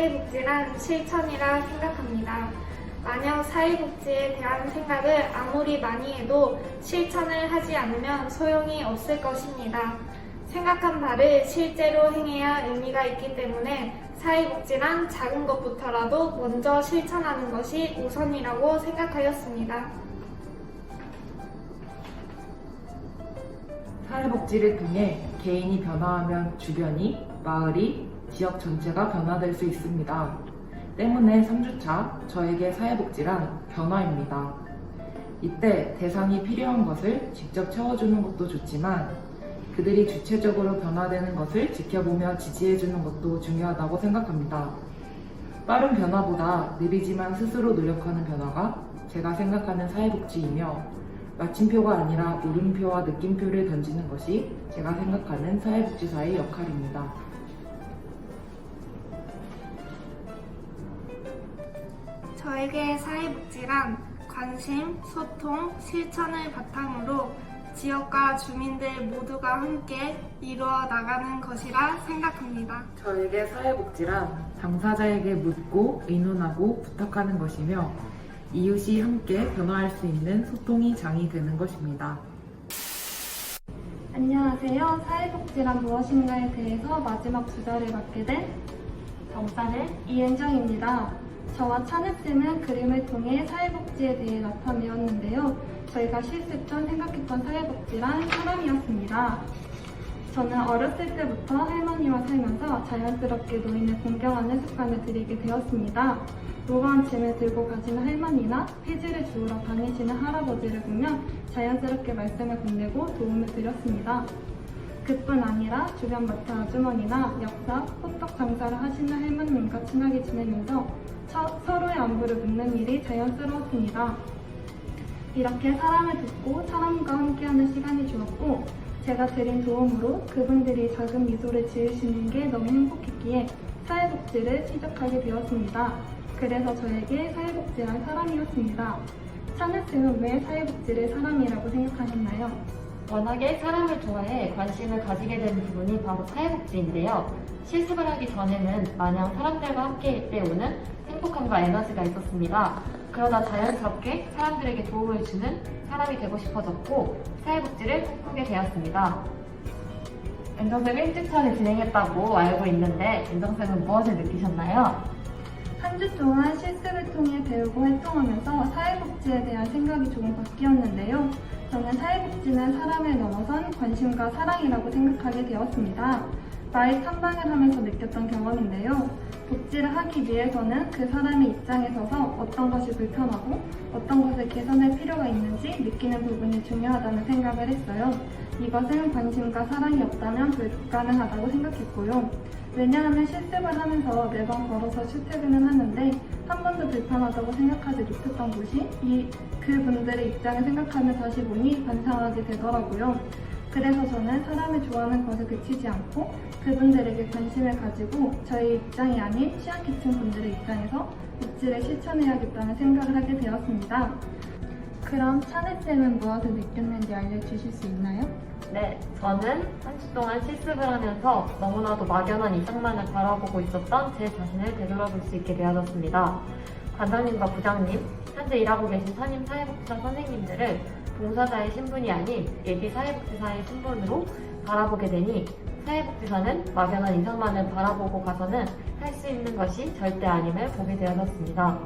사회복지란 실천이라 생각합니다. 만약 사회복지에 대한 생각을 아무리 많이 해도 실천을 하지 않으면 소용이 없을 것입니다. 생각한 바를 실제로 행해야 의미가 있기 때문에 사회복지란 작은 것부터라도 먼저 실천하는 것이 우선이라고 생각하였습니다. 사회복지를 통해 개인이 변화하면 주변이, 마을이, 지역 전체가 변화될 수 있습니다. 때문에 3주차 저에게 사회복지란 변화입니다. 이때 대상이 필요한 것을 직접 채워주는 것도 좋지만 그들이 주체적으로 변화되는 것을 지켜보며 지지해주는 것도 중요하다고 생각합니다. 빠른 변화보다 느리지만 스스로 노력하는 변화가 제가 생각하는 사회복지이며 마침표가 아니라 물음표와 느낌표를 던지는 것이 제가 생각하는 사회복지사의 역할입니다. 저에게 사회복지란 관심, 소통, 실천을 바탕으로 지역과 주민들 모두가 함께 이루어 나가는 것이라 생각합니다. 저에게 사회복지란 당사자에게 묻고 의논하고 부탁하는 것이며 이웃이 함께 변화할 수 있는 소통이 장이 되는 것입니다. 안녕하세요. 사회복지란 무엇인가에 대해서 마지막 주자를 맡게 된 정사는 이은정입니다. 저와 찬우쌤은 그림을 통해 사회복지에 대해 나타내었는데요. 저희가 실습 전 생각했던 사회복지란 사람이었습니다. 저는 어렸을 때부터 할머니와 살면서 자연스럽게 노인을 공경하는 습관을 들이게 되었습니다. 무거운 짐을 들고 가시는 할머니나 폐지를 주우러 다니시는 할아버지를 보면 자연스럽게 말씀을 건네고 도움을 드렸습니다. 그뿐 아니라 주변 마트 아주머니나 역사, 호떡 장사를 하시는 할머님과 친하게 지내면서 서, 서로의 안부를 묻는 일이 자연스러웠습니다. 이렇게 사람을 듣고 사람과 함께하는 시간이 좋았고 제가 드린 도움으로 그분들이 작은 미소를 지으시는 게 너무 행복했기에 사회복지를 시작하게 되었습니다. 그래서 저에게 사회복지란 사람이었습니다. 찬우쌤은 왜 사회복지를 사람이라고 생각하셨나요? 워낙에 사람을 좋아해 관심을 가지게 되는 부분이 바로 사회복지인데요. 실습을 하기 전에는 마냥 사람들과 함께 때우는 행복함과 에너지가 있었습니다. 그러다 자연스럽게 사람들에게 도움을 주는 사람이 되고 싶어졌고 사회복지를 꿈꾸게 되었습니다. 엔정쌤 1주차를 진행했다고 알고 있는데 엔정쌤은 무엇을 느끼셨나요? 한 주 동안 실습을 통해 배우고 활동하면서 사회복지에 대한 생각이 조금 바뀌었는데요. 저는 사회복지는 사람을 넘어선 관심과 사랑이라고 생각하게 되었습니다. 마을 탐방을 하면서 느꼈던 경험인데요. 복지를 하기 위해서는 그 사람의 입장에 서서 어떤 것이 불편하고 어떤 것을 개선할 필요가 있는지 느끼는 부분이 중요하다는 생각을 했어요. 이것은 관심과 사랑이 없다면 불가능하다고 생각했고요. 왜냐하면 실습을 하면서 매번 걸어서 출퇴근을 하는데 한 번도 불편하다고 생각하지 못했던 곳이 이 그분들의 입장을 생각하며 다시 보니 반성하게 되더라고요. 그래서 저는 사람을 좋아하는 것에 그치지 않고 그분들에게 관심을 가지고 저의 입장이 아닌 취약계층 분들의 입장에서 복지를 실천해야겠다는 생각을 하게 되었습니다. 그럼 차례쌤은 무엇을 느꼈는지 알려주실 수 있나요? 네, 저는 한 주 동안 실습을 하면서 너무나도 막연한 이상만을 바라보고 있었던 제 자신을 되돌아볼 수 있게 되어졌습니다. 관장님과 부장님, 현재 일하고 계신 선임 사회복지사 선생님들을 봉사자의 신분이 아닌 예비 사회복지사의 신분으로 바라보게 되니 사회복지사는 막연한 이상만을 바라보고 가서는 할 수 있는 것이 절대 아님을 보게 되어졌습니다.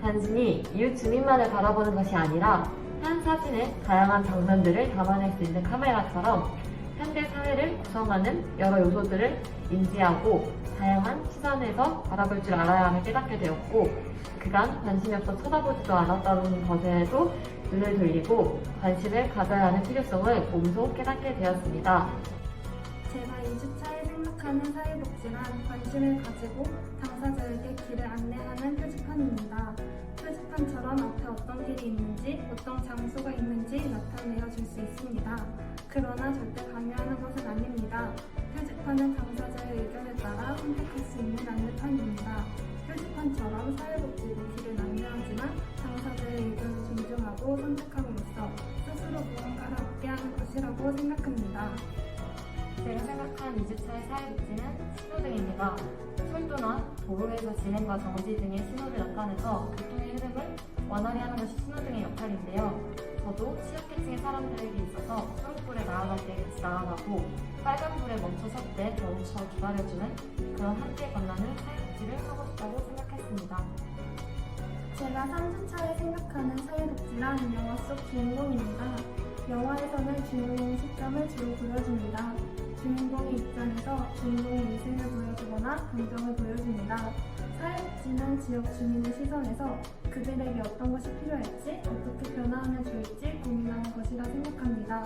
단순히 이웃 주민만을 바라보는 것이 아니라 한 사진의 다양한 장면들을 담아낼 수 있는 카메라처럼 현대 사회를 구성하는 여러 요소들을 인지하고 다양한 시선에서 바라볼 줄 알아야 함을 깨닫게 되었고 그간 관심이 없어 쳐다보지도 않았다는 것에도 눈을 돌리고 관심을 가져야 하는 필요성을 몸소 깨닫게 되었습니다. 제가 2주차에 생각하는 사회복지란 관심을 가지고 당사자에게 길을 안내하는 표지판입니다. 표지판처럼 앞에 어떤 길이 있는지, 어떤 장소가 있는지 나타내어 줄 수 있습니다. 그러나 절대 강요하는 것은 아닙니다. 표지판은 당사자의 의견에 따라 선택할 수 있는 안내판입니다. 표지판처럼 사회복지로 길을 안내하지만 당사자의 의견을 존중하고 선택함으로써 스스로 무언가를 얻게 하는 것이라고 생각합니다. 제가 생각한 2주차의 사회 복지는 신호등입니다. 철도나 도로에서 진행과 정지 등의 신호를 나타내서 교통의 흐름을 원활히 하는 것이 신호등의 역할인데요. 저도 취약계층의 사람들에게 있어서 초록불에 나아갈 때 같이 나아가고 빨간불에 멈춰 설 때 멈춰 기다려주는 그런 함께 건너는 사회복지를 하고 싶다고 생각했습니다. 제가 3주차에 생각하는 사회복지란 영화 속 주인공입니다. 영화에서는 주인공의 시점을 주로 보여줍니다. 주인공의 입장에서 주인공의 인생을 보여주거나 감정을 보여줍니다. 사회복지는 지역 주민의 시선에서 그들에게 어떤 것이 필요할지, 어떻게 변화하면 좋을지 고민하는 것이라 생각합니다.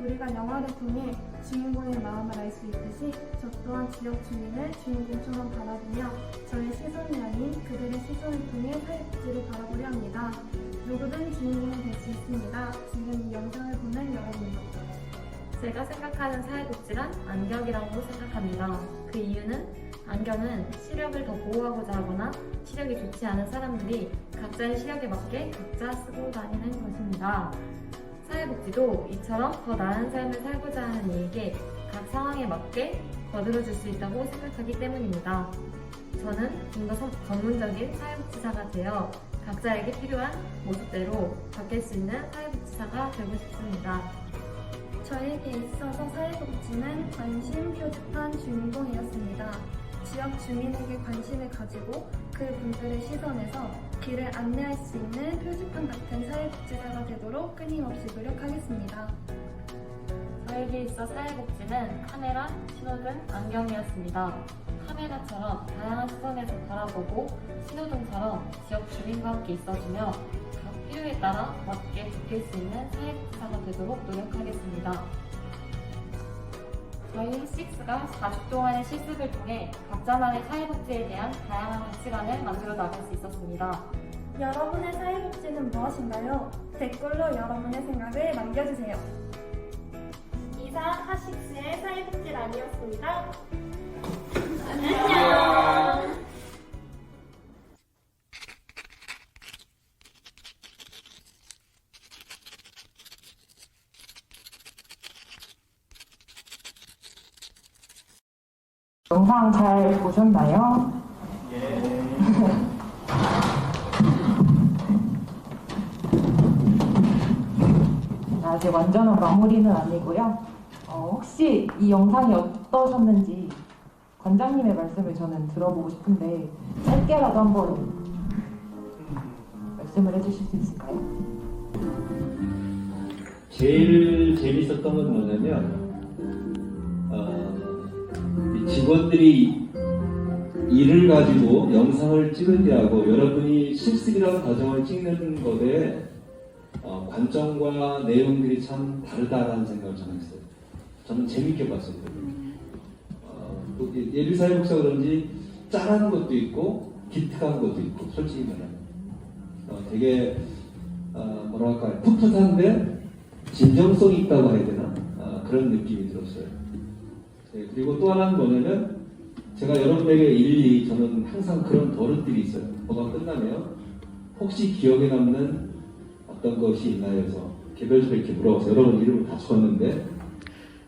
우리가 영화를 통해 주인공의 마음을 알 수 있듯이 저 또한 지역 주민을 주인공처럼 바라보며 저의 시선이 아닌 그들의 시선을 통해 사회복지를 바라보려 합니다. 누구든 주인공이 될 수 있습니다. 지금 이 영상을 보는 여러분도. 제가 생각하는 사회복지란 안경이라고 생각합니다. 그 이유는 안경은 시력을 더 보호하고자 하거나 시력이 좋지 않은 사람들이 각자의 시력에 맞게 각자 쓰고 다니는 것입니다. 사회복지도 이처럼 더 나은 삶을 살고자 하는 이에게 각 상황에 맞게 거들어줄 수 있다고 생각하기 때문입니다. 저는 좀 더 전문적인 사회복지사가 되어 각자에게 필요한 모습대로 바뀔 수 있는 사회복지사가 되고 싶습니다. 저에게 있어서 사회복지는 관심 표지판 주인공이었습니다. 지역 주민에게 관심을 가지고 그 분들의 시선에서 길을 안내할 수 있는 표지판 같은 사회복지사가 되도록 끊임없이 노력하겠습니다. 저에게 있어 사회복지는 카메라, 신호등, 안경이었습니다. 카메라처럼 다양한 시선에서 바라보고 신호등처럼 지역 주민과 함께 있어주며 각 필요에 따라 맞게 바뀔 수 있는 사회복지사가 되도록 노력하겠습니다. 저희 식스가 4주 동안의 실습을 통해 각자만의 사회복지에 대한 다양한 가치관을 만들어 나갈 수 있었습니다. 여러분의 사회복지는 무엇인가요? 댓글로 여러분의 생각을 남겨주세요. 이상 하식스의 사회복지란이었습니다. 안녕. 영상 잘 보셨나요? 아직 완전한 마무리는 아니고요. 어, 혹시 이 영상이 어떠셨는지 관장님의 말씀을 저는 들어보고 싶은데 짧게라도 한번 말씀을 해주실 수 있을까요? 제일 재밌었던 건 뭐냐면 어, 이 직원들이 일을 가지고 영상을 찍은 데하고 여러분이 실습이라는 과정을 찍는 것에 어, 관점과 내용들이 참 다르다라는 생각을 저는 했어요. 저는 재밌게 봤습니다. 어, 또 예- 예비사회 복사 그런지 짠한 것도 있고 기특한 것도 있고 솔직히 말하면 어, 되게 어, 뭐랄까요 풋풋한데 진정성이 있다고 해야 되나 아, 그런 느낌이 들었어요. 네, 그리고 또 하나는 뭐냐면 제가 여러분에게 일일이 저는 항상 그런 버릇들이 있어요. 뭐가 끝나면 혹시 기억에 남는 어떤 것이 있나요? 해서 개별적으로 이렇게 물어봐서 여러분 이름을 다 적었는데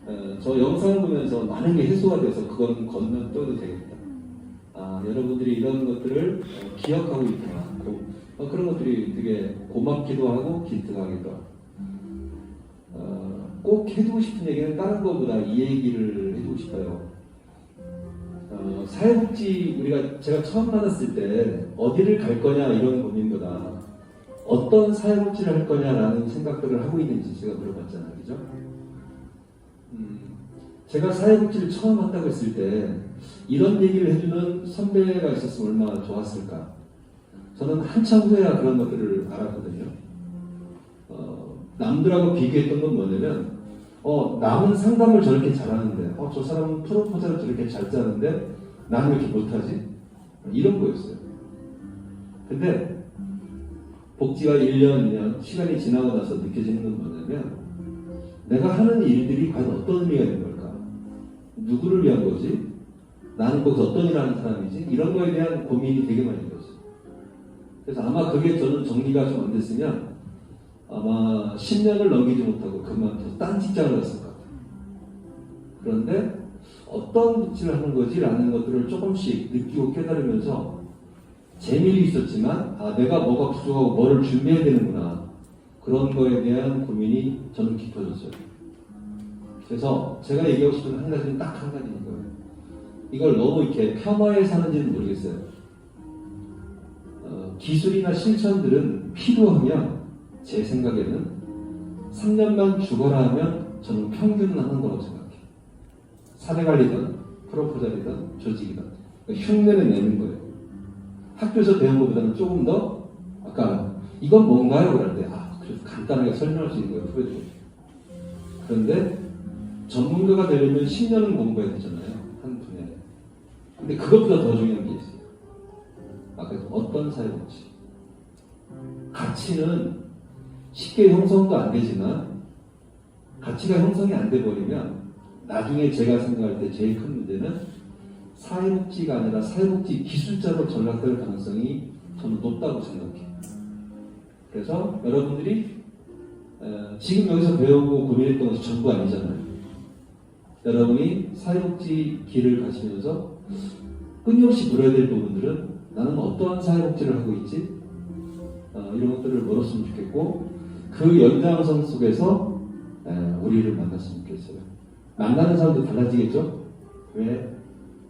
어, 저 영상을 보면서 많은 게 해소가 돼서 그건 건너뛰어도 되겠다. 아, 여러분들이 이런 것들을 어, 기억하고 있구나. 고, 어, 그런 것들이 되게 고맙기도 하고 기특하기도 하고. 어, 꼭 해주고 싶은 얘기는 다른 것보다 이 얘기를 해주고 싶어요. 어, 사회복지 우리가 제가 처음 만났을 때 어디를 갈 거냐 이런 고민보다 어떤 사회복지를 할 거냐라는 생각들을 하고 있는지 제가 물어봤잖아요, 그죠? 음, 제가 사회복지를 처음 한다고 했을 때 이런 얘기를 해주는 선배가 있었으면 얼마나 좋았을까. 저는 한참 후에야 그런 것들을 알았거든요. 어, 남들하고 비교했던 건 뭐냐면, 어, 남은 상담을 저렇게 잘하는데, 어, 저 사람은 프로포즈를 저렇게 잘 짜는데, 나는 왜 이렇게 못하지? 이런 거였어요. 근데, 복지가 1년, 2년, 시간이 지나고 나서 느껴지는 건 뭐냐면, 내가 하는 일들이 과연 어떤 의미가 있는 걸까? 누구를 위한 거지? 나는 거기서 어떤 일을 하는 사람이지? 이런 거에 대한 고민이 되게 많이 들었어요. 그래서 아마 그게 저는 정리가 좀 안 됐으면 아마 10년을 넘기지 못하고 그만둬서 딴 직장을 갔을 것 같아요. 그런데 어떤 복지를 하는 거지라는 것들을 조금씩 느끼고 깨달으면서 재미도 있었지만 아 내가 뭐가 부족하고 뭐를 준비해야 되는구나 그런 거에 대한 고민이 저는 깊어졌어요. 그래서 제가 얘기하고 싶은 한 가지는 딱 한 가지인 거예요. 이걸 너무 이렇게 폄하해 사는지는 모르겠어요. 어, 기술이나 실천들은 필요하면 제 생각에는 3년만 죽어라 하면 저는 평균은 하는 거라고 생각해요. 사내 관리든 프로포절이든 조직이든 그러니까 흉내는 내는 거예요. 학교에서 배운 것보다는 조금 더 아까 이건 뭔가요? 그러는데 아 그래서 간단하게 설명할 수 있는 거예요. 프로젝트. 그런데 전문가가 되려면 10년은 공부해야 되잖아요. 한 분야에. 근데 그것보다 더 중요한 게 있어요. 아까 어떤 사회복지. 가치는 쉽게 형성도 안 되지만 가치가 형성이 안 돼 버리면 나중에 제가 생각할 때 제일 큰 문제는 사회복지가 아니라 사회복지 기술자로 전락될 가능성이 저는 높다고 생각해요. 그래서 여러분들이 어, 지금 여기서 배우고 고민했던 것이 전부 아니잖아요. 여러분이 사회복지 길을 가시면서 끊임없이 물어야 될 부분들은 나는 어떠한 사회복지를 하고 있지? 어, 이런 것들을 물었으면 좋겠고 그 연장선 속에서 에, 우리를 만났으면 좋겠어요. 만나는 사람도 달라지겠죠? 왜?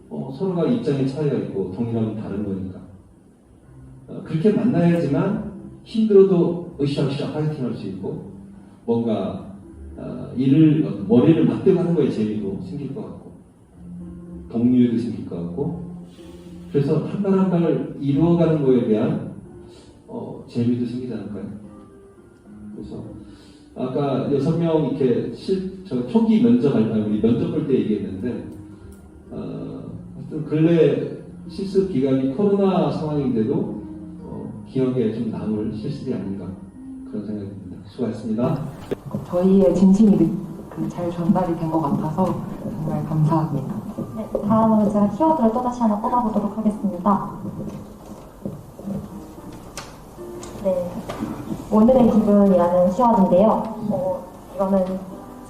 어, 서로가 입장의 차이가 있고 동일하면 다른 거니까. 어, 그렇게 만나야지만 힘들어도 으쌰으쌰 파이팅 할 수 있고 뭔가 어, 일을 어, 머리를 맞대고 하는 거에 재미도 생길 것 같고 동료애도 생길 것 같고 그래서 한 발 한 발을 이루어가는 거에 대한 어, 재미도 생기지 않을까요? 그래서 아까 여섯 명 이렇게 실, 저 초기 면접 할 때, 우리 면접 볼 때 얘기했는데, 어, 하여튼 근래 실습 기간이 코로나 상황인데도 어, 기억에 좀 남을 실습이 아닌가 그런 생각이 듭니다. 수고하셨습니다. 저희의 진심이 그 잘 전달이 된 것 같아서 정말 감사합니다. 네, 다음으로 제가 키워드를 또다시 하나 뽑아보도록 하겠습니다. 네, 오늘의 기분이라는 키워드인데요. 어, 이거는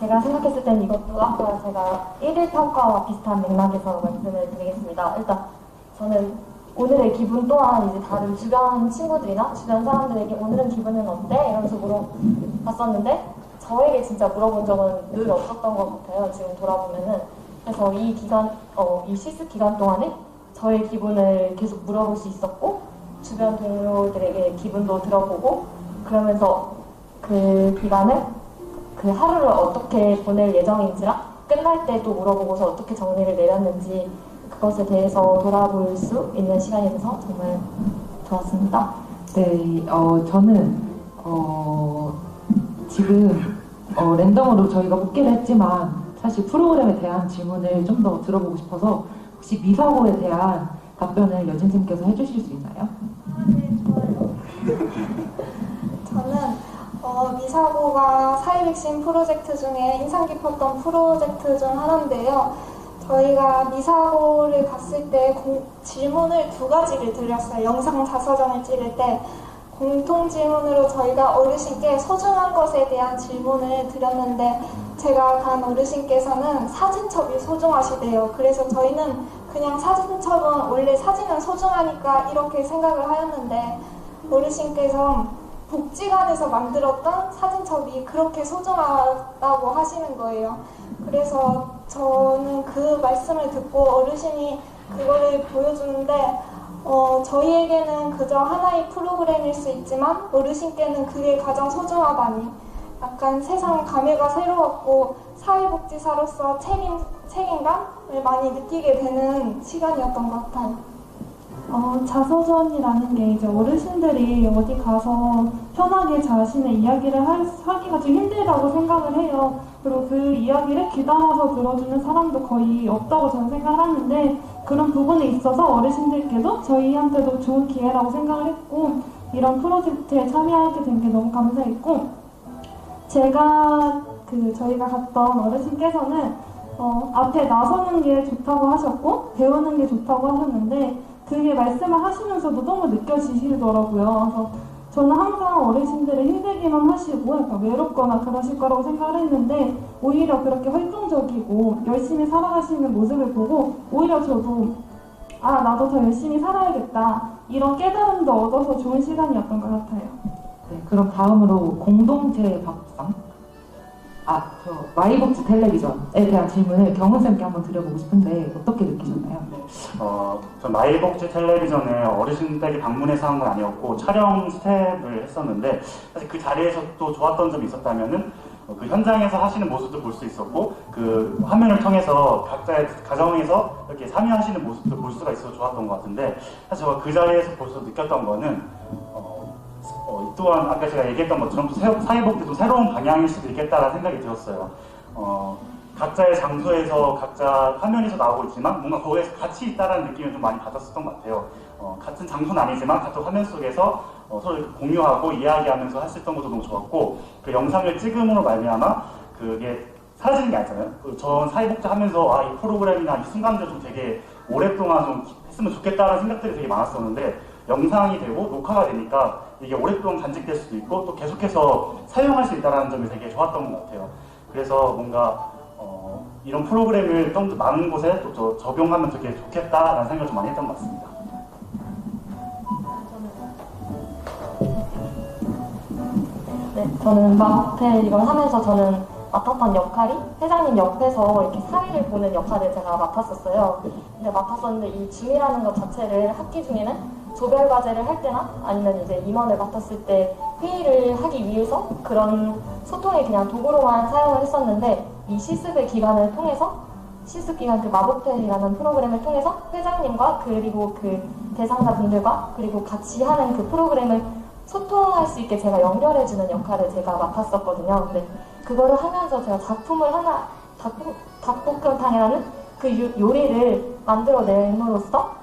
제가 생각했을 때는 이것도 아까 제가 1일 평가와 비슷한 맥락에서 말씀을 드리겠습니다. 일단 저는 오늘의 기분 또한 이제 다른 주변 친구들이나 주변 사람들에게 오늘은 기분은 어때? 이러면서 물어봤었는데 저에게 진짜 물어본 적은 늘 없었던 것 같아요. 지금 돌아보면은. 그래서 이 기간, 어, 이 실습 기간 동안에 저의 기분을 계속 물어볼 수 있었고, 주변 동료들에게 기분도 들어보고, 그러면서 그 기간을, 그 하루를 어떻게 보낼 예정인지랑, 끝날 때도 물어보고서 어떻게 정리를 내렸는지, 그것에 대해서 돌아볼 수 있는 시간이 돼서 정말 좋았습니다. 네, 어, 저는 어, 지금 어, 랜덤으로 저희가 뽑기를 했지만 사실 프로그램에 대한 질문을 좀 더 들어보고 싶어서 혹시 미사고에 대한 답변을 여진쌤께서 해주실 수 있나요? 네, 좋아요. 어, 미사고가 사회백신 프로젝트 중에 인상 깊었던 프로젝트 중 하나인데요. 저희가 미사고를 갔을 때 공- 질문을 두 가지를 드렸어요. 영상 자서전을 찍을 때 공통 질문으로 저희가 어르신께 소중한 것에 대한 질문을 드렸는데 제가 간 어르신께서는 사진첩이 소중하시대요. 그래서 저희는 그냥 사진첩은 원래 사진은 소중하니까 이렇게 생각을 하였는데 어르신께서 복지관에서 만들었던 사진첩이 그렇게 소중하다고 하시는 거예요. 그래서 저는 그 말씀을 듣고 어르신이 그거를 보여주는데 어, 저희에게는 그저 하나의 프로그램일 수 있지만 어르신께는 그게 가장 소중하다니 약간 세상 감회가 새로웠고 사회복지사로서 책임, 책임감을 많이 느끼게 되는 시간이었던 것 같아요. 어, 자서전이라는 게 이제 어르신들이 어디 가서 편하게 자신의 이야기를 할, 하기가 좀 힘들다고 생각을 해요. 그리고 그 이야기를 귀담아서 들어주는 사람도 거의 없다고 저는 생각을 하는데 그런 부분에 있어서 어르신들께도 저희한테도 좋은 기회라고 생각을 했고 이런 프로젝트에 참여하게 된 게 너무 감사했고 제가 그 저희가 갔던 어르신께서는 어, 앞에 나서는 게 좋다고 하셨고 배우는 게 좋다고 하셨는데 그게 말씀을 하시면서도 너무 느껴지시더라고요. 그래서 저는 항상 어르신들을 힘들기만 하시고 약간 외롭거나 그러실 거라고 생각을 했는데 오히려 그렇게 활동적이고 열심히 살아가시는 모습을 보고 오히려 저도 아 나도 더 열심히 살아야겠다 이런 깨달음도 얻어서 좋은 시간이었던 것 같아요. 네, 그럼 다음으로 공동체 밥상. 아, 저 마이복지 텔레비전에 대한 질문을 경훈쌤께 한번 드려보고 싶은데 어떻게 느끼셨나요? 어, 전 마이복지 텔레비전에 어르신 댁에 방문해서 한 건 아니었고 촬영 스텝을 했었는데 사실 그 자리에서 또 좋았던 점이 있었다면은 어, 그 현장에서 하시는 모습도 볼 수 있었고 그 화면을 통해서 각자의 가정에서 이렇게 참여하시는 모습도 볼 수가 있어서 좋았던 것 같은데 사실 그 자리에서 벌써 느꼈던 거는 또한 아까 제가 얘기했던 것처럼 사회복지 좀 새로운 방향일 수도 있겠다라는 생각이 들었어요. 어, 각자의 장소에서 각자 화면에서 나오고 있지만 뭔가 거기에서 같이 있다라는 느낌을 좀 많이 받았었던 것 같아요. 어, 같은 장소는 아니지만 같은 화면 속에서 어, 서로 공유하고 이야기하면서 했었던 것도 너무 좋았고 그 영상을 찍음으로 말미암아 그게 사라지는 게 아니잖아요. 그전 사회복지 하면서 아, 이 프로그램이나 이 순간들 좀 되게 오랫동안 좀 했으면 좋겠다라는 생각들이 되게 많았었는데 영상이 되고 녹화가 되니까 이게 오랫동안 간직될 수도 있고 또 계속해서 사용할 수 있다는 점이 되게 좋았던 것 같아요. 그래서 뭔가 어, 이런 프로그램을 좀 더 많은 곳에 또 저- 적용하면 되게 좋겠다라는 생각을 좀 많이 했던 것 같습니다. 네, 저는 마호텔 이걸 하면서 저는 맡았던 역할이 회장님 옆에서 이렇게 사회를 보는 역할을 제가 맡았었어요. 근데 맡았었는데 이 줌이라는 것 자체를 학기 중에는 조별 과제를 할 때나 아니면 이제 임원을 맡았을 때 회의를 하기 위해서 그런 소통의 그냥 도구로만 사용을 했었는데 이 실습의 기간을 통해서 실습 기간 그 마법텔이라는 프로그램을 통해서 회장님과 그리고 그 대상자분들과 그리고 같이 하는 그 프로그램을 소통할 수 있게 제가 연결해주는 역할을 제가 맡았었거든요. 근데 그거를 하면서 제가 작품을 하나, 닭볶, 닭볶음탕이라는 그 요- 요리를 만들어냄으로써 한-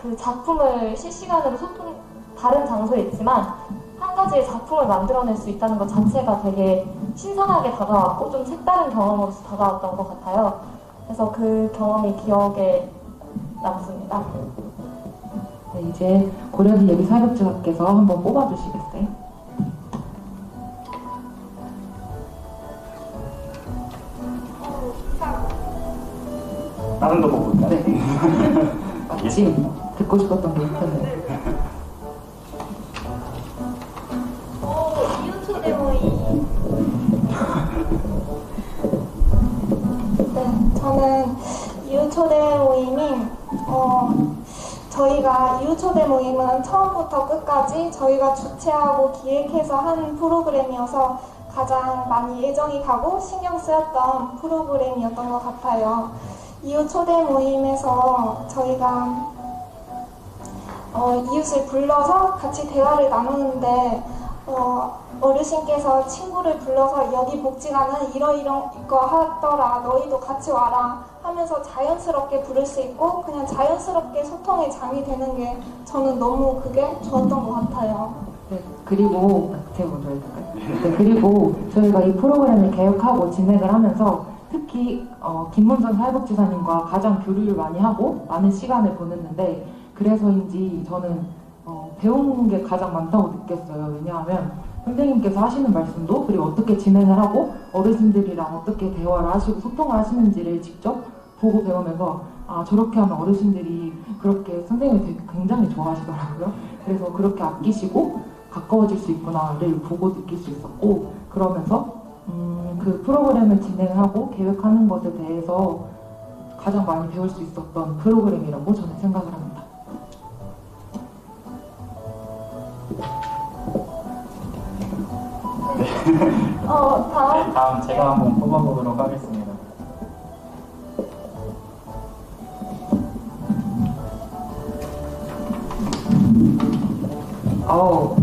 그 작품을 실시간으로 소통, 다른 장소에 있지만 한 가지의 작품을 만들어낼 수 있다는 것 자체가 되게 신선하게 다가왔고 좀 색다른 경험으로서 다가왔던 것 같아요. 그래서 그 경험이 기억에 남습니다. 네, 이제 고려대 예비 사회복지사께서 한번 뽑아주시겠어요? 다른 거 보고 있나요? 네. 마침 듣고 싶었던 게 있었네요. 네, 저는 이웃초대 모임이 어, 저희가 이웃초대 모임은 처음부터 끝까지 저희가 주최하고 기획해서 한 프로그램이어서 가장 많이 애정이 가고 신경 쓰였던 프로그램이었던 것 같아요. 이웃초대 모임에서 저희가 어, 이웃을 불러서 같이 대화를 나누는데 어, 어르신께서 친구를 불러서 여기 복지관은 이러이런 거 하더라 너희도 같이 와라 하면서 자연스럽게 부를 수 있고 그냥 자연스럽게 소통의 장이 되는 게 저는 너무 그게 좋았던 것 같아요. 네, 그리고 제가 먼저 해볼까요? 네, 그리고 저희가 이 프로그램을 개혁하고 진행을 하면서 특히 어, 김문선 사회복지사님과 가장 교류를 많이 하고 많은 시간을 보냈는데 그래서인지 저는 어, 배우는 게 가장 많다고 느꼈어요. 왜냐하면 선생님께서 하시는 말씀도 그리고 어떻게 진행을 하고 어르신들이랑 어떻게 대화를 하시고 소통을 하시는지를 직접 보고 배우면서 아 저렇게 하면 어르신들이 그렇게 선생님을 되게 굉장히 좋아하시더라고요. 그래서 그렇게 아끼시고 가까워질 수 있구나를 보고 느낄 수 있었고 그러면서 음, 그 프로그램을 진행하고 계획하는 것에 대해서 가장 많이 배울 수 있었던 프로그램이라고 저는 생각을 합니다. 어, 다음 네, 다음 제가 한번 뽑아보도록 하겠습니다. 어우,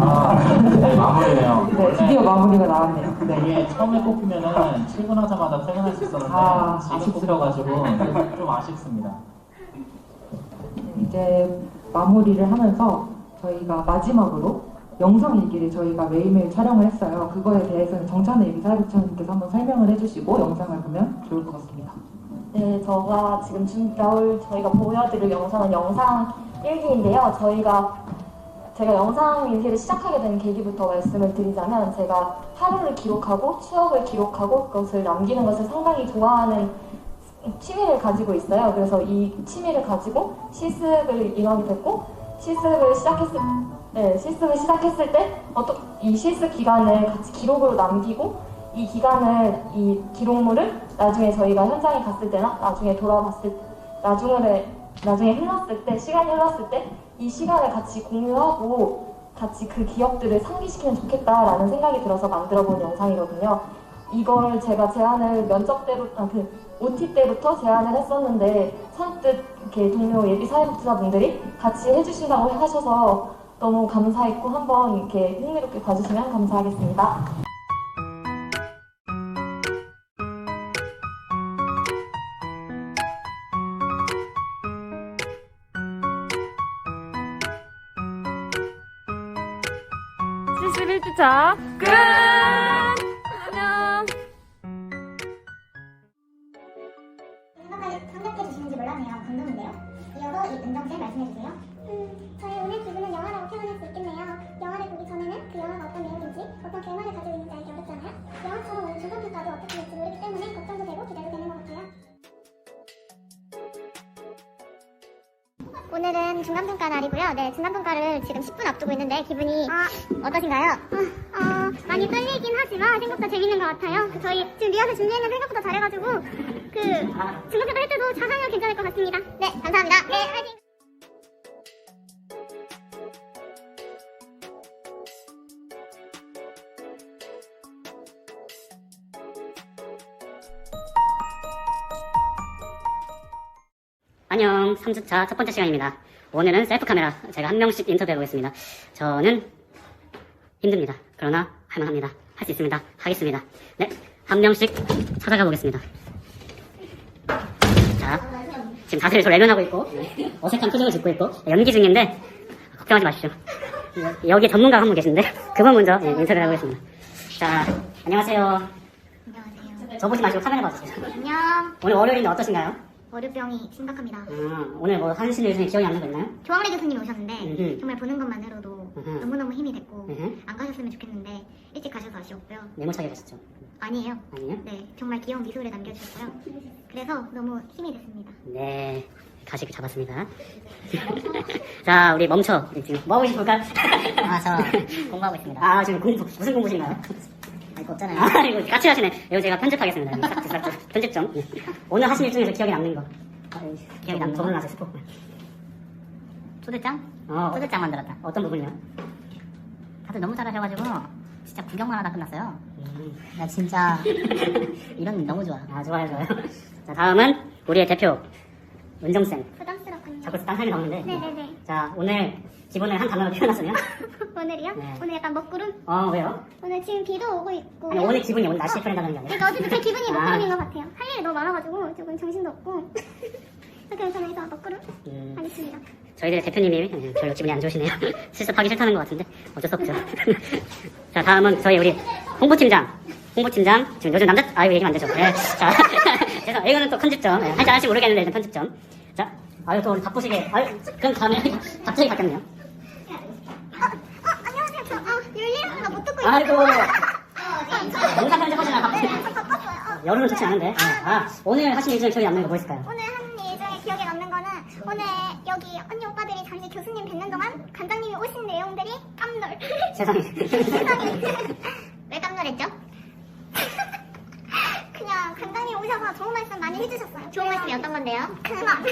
아, 네, 마무리네요. 네, 드디어 마무리가 나왔네요. 네. 이게 처음에 뽑히면은 출근하자마자 퇴근할 수 있었는데 아, 지금. 뽑혀가지고 좀 아쉽습니다. 이제 마무리를 하면서 저희가 마지막으로 영상 일기를 저희가 매일매일 촬영을 했어요. 그거에 대해서는 정찬의 예비사회복지사님께서 한번 설명을 해주시고 영상을 보면 좋을 것 같습니다. 네, 저가 지금 준 나올 저희가 보여드릴 영상은 영상 일기인데요. 저희가 제가 영상 일기를 시작하게 된 계기부터 말씀을 드리자면 제가 하루를 기록하고 추억을 기록하고 그것을 남기는 것을 상당히 좋아하는 취미를 가지고 있어요. 그래서 이 취미를 가지고 실습을 임하게 됐고 실습을 시작했을 네, 실습을 시작했을 때 이 실습 기간을 같이 기록으로 남기고 이 기간을 이 기록물을 나중에 저희가 현장에 갔을 때나 나중에 돌아봤을 나중에 나중에 흘렀을 때 시간이 흘렀을 때 이 시간을 같이 공유하고 같이 그 기억들을 상기시키면 좋겠다라는 생각이 들어서 만들어본 영상이거든요. 이걸 제가 제안을 면접 때부터 아, 그 OT 때부터 제안을 했었는데 선뜻 이렇게 동료 예비 사회복지사분들이 같이 해주신다고 하셔서 너무 감사했고 한번 이렇게 흥미롭게 봐주시면 감사하겠습니다. 1주차 끝! 오늘은 중간평가 날이고요. 네, 중간평가를 지금 10분 앞두고 있는데 기분이 어떠신가요? 어, 많이 떨리긴 하지만 생각보다 재밌는 것 같아요. 저희 지금 리허설 준비했는데 생각보다 잘해가지고 그 중간평가 할 때도 잘하면 괜찮을 것 같습니다. 네, 감사합니다. 네, 화이팅! 3주차 첫 번째 시간입니다. 오늘은 셀프 카메라 제가 한 명씩 인터뷰해 보겠습니다. 저는 힘듭니다. 그러나 할만합니다. 할 수 있습니다. 하겠습니다. 네, 한 명씩 찾아가 보겠습니다. 자, 지금 자세를 좀 외면하고 있고 네, 어색한 표정을 짓고 있고 네, 연기 중인데 걱정하지. 여- 여기 전문가가 한 분 계신데 그분 먼저 네, 인터뷰를 해보겠습니다. 자, 안녕하세요. 안녕하세요. 저 보지 마시고 카메라 봐주세요. 안녕. 오늘 월요일인데 어떠신가요? 월요병이 심각합니다. 아, 오늘 뭐일 중에 기억이 남는 거 있나요? 조항래 교수님 오셨는데 음흠. 정말 보는 것만으로도 음흠. 너무너무 힘이 됐고 음흠. 안 가셨으면 좋겠는데 일찍 가셔서 아쉬웠고요. 메모차게 가셨죠? 아니에요. 아니요? 네, 정말 귀여운 미소를 남겨주셨어요. 그래서 너무 힘이 됐습니다. 네, 가식 잡았습니다. 자, 우리 멈춰. 지금 뭐 하고 계십니까? 아, 저 공부하고 있습니다. 아, 지금 공부, 무슨 공부신가요? 알거 없잖아요. 아, 이거 같이 하시네. 이거 제가 편집하겠습니다. 싹둑, 싹둑. 편집점. 네. 오늘 하신 일 중에서 기억에 남는 거. 기억에 남는 거? 부분 나서 스포. 초대장? 어, 초대장 만들었다. 어떤 부분이요? 다들 너무 잘하셔가지고 진짜 구경만 하다 끝났어요. 음, 나 진짜 이런 일 너무 좋아. 아, 좋아요, 좋아요. 자, 다음은 우리의 대표, 은정쌤. 부담스럽군요. 자꾸 딴 사람이 나오는데. 네네네. 자, 오늘 기분을 한 단어로 표현하시면. 오늘이요? 네. 오늘 약간 먹구름? 어, 왜요? 오늘 지금 비도 오고 있고. 아니, 오늘 기분이 오늘 날씨 표현한다는 게 아니라. 그러니까 어쨌든 제 기분이 아. 먹구름인 것 같아요. 할 일이 너무 많아가지고 조금 정신도 없고. 그래서 저는 여기서 먹구름 음, 하겠습니다. 저희들 대표님이 음, 별로 기분이 안 좋으시네요. 실습하기 싫다는 것 같은데 어쩔 수 없죠. 자 다음은 저희 우리 홍보팀장. 홍보팀장 지금 요즘 남자 아이고 얘기면 안 되죠. 네. 자 죄송 이거는 또 편집점. 네. 할지 안 할지 모르겠는데 일단 편집점. 자 아유 또 오늘 바쁘시게 아유 그럼 다음에 갑자기 바뀌었네요. 어, 어, 안녕하세요. 저, 아, 열일하는 거못 듣고 아이고 있어요. 영상 편집하시나 바쁘시네. 네, 저 바빴어요. 어, 여론은 좋지 않은데. 아, 아, 오늘 하신 일 중에 기억에 남는 거 뭐 있을까요? 오늘 한 일 중에 기억에 남는 거는 오늘 여기 언니 오빠들이 잠시 교수님 뵙는 동안 관장님이 오신 내용들이 깜놀. 세상에. 세상에. 왜 깜놀했죠? 그냥 관장님 오셔서 좋은 말씀 많이 해주셨어요. 좋은 말씀이 어떤 건데요? 그막 아니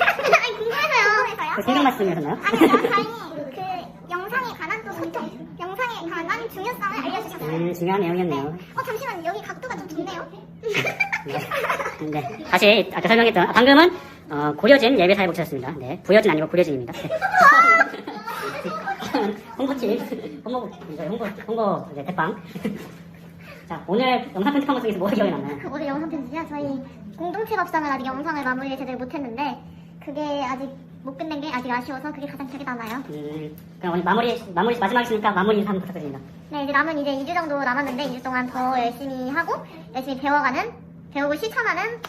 궁금해서요. 궁금해서요? 그 생각 말씀이었나요? 아니요, 다행히 그 영상에 관한 또 소통, 영상에 관한 중요성을 알려주셨어요. 음 중요한 네. 내용이었네요. 어 잠시만 여기 각도가 좀 좋네요. 네. 네. 다시 아까 설명했던 아, 방금은 어, 고려진 예배사회 복지였습니다. 네. 부여진 아니고 고려진입니다. 네. 홍보팀 홍보 이제 홍보 홍보 이제 대빵. 자 오늘 영상 편집한 것 중에서 뭐가 기억에 남나요? 오늘 영상 편집이요? 저희 공동체 밥상을 아직 영상을 마무리 제대로 못했는데 그게 아직 못 끝낸 게 아직 아쉬워서 그게 가장 기억에 남아요. 음, 그럼 오늘 마무리 마무리 마지막이시니까 마무리 인사 한번 부탁드립니다. 네, 이제 남은 이제 2주 정도 남았는데 2주 동안 더 열심히 하고 열심히 배워가는 배우고 실천하는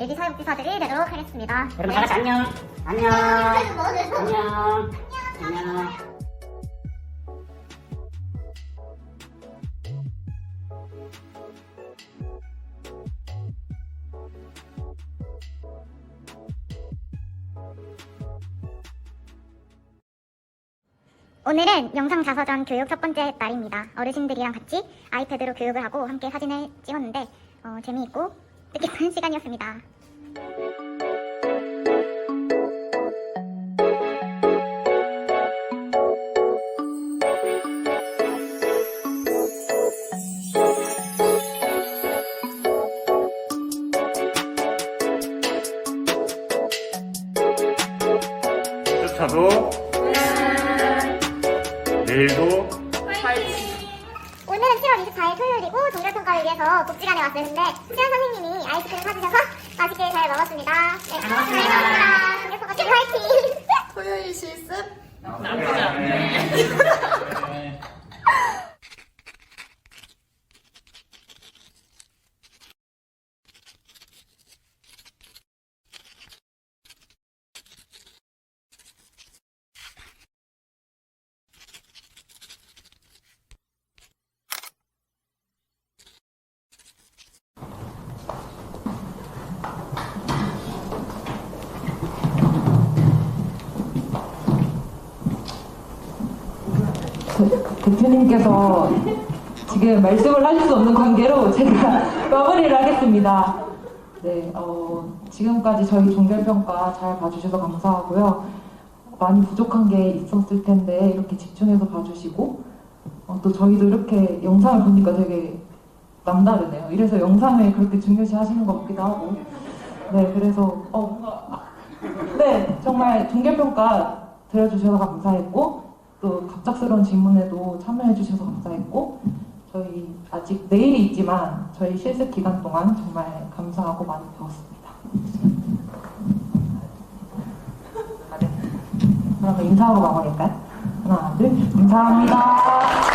예비 사회복지사들이 되도록 하겠습니다. 여러분 다 같이 안녕. 안녕. 안녕. 안녕. 오늘은 영상 자서전 교육 첫 번째 날입니다. 어르신들이랑 같이 아이패드로 교육을 하고 함께 사진을 찍었는데 어, 재미있고 뜻깊은 시간이었습니다. 쫓아도 내일도 오늘은 7월 24일 토요일이고 동결평가를 위해서 복지관에 왔었는데 수현 선생님이 아이스크림 사주셔서 맛있게 잘 먹었습니다. 네, 잘 먹었습니다. 동결평가 팀 화이팅! 토요일 실습 대표님께서 지금 말씀을 하실 수 없는 관계로 제가 마무리를 하겠습니다. 네, 어, 지금까지 저희 종결평가 잘 봐주셔서 감사하고요. 많이 부족한 게 있었을 텐데 이렇게 집중해서 봐주시고 어, 또 저희도 이렇게 영상을 보니까 되게 남다르네요. 이래서 영상을 그렇게 중요시 하시는 것 같기도 하고 네, 그래서 어, 네, 정말 종결평가 들어주셔서 감사했고 또 갑작스러운 질문에도 참여해 주셔서 감사했고 저희 아직 내일이 있지만 저희 실습 기간 동안 정말 감사하고 많이 배웠습니다. 네. 그러면 인사하고 마무리할까요? 하나, 둘, 감사합니다.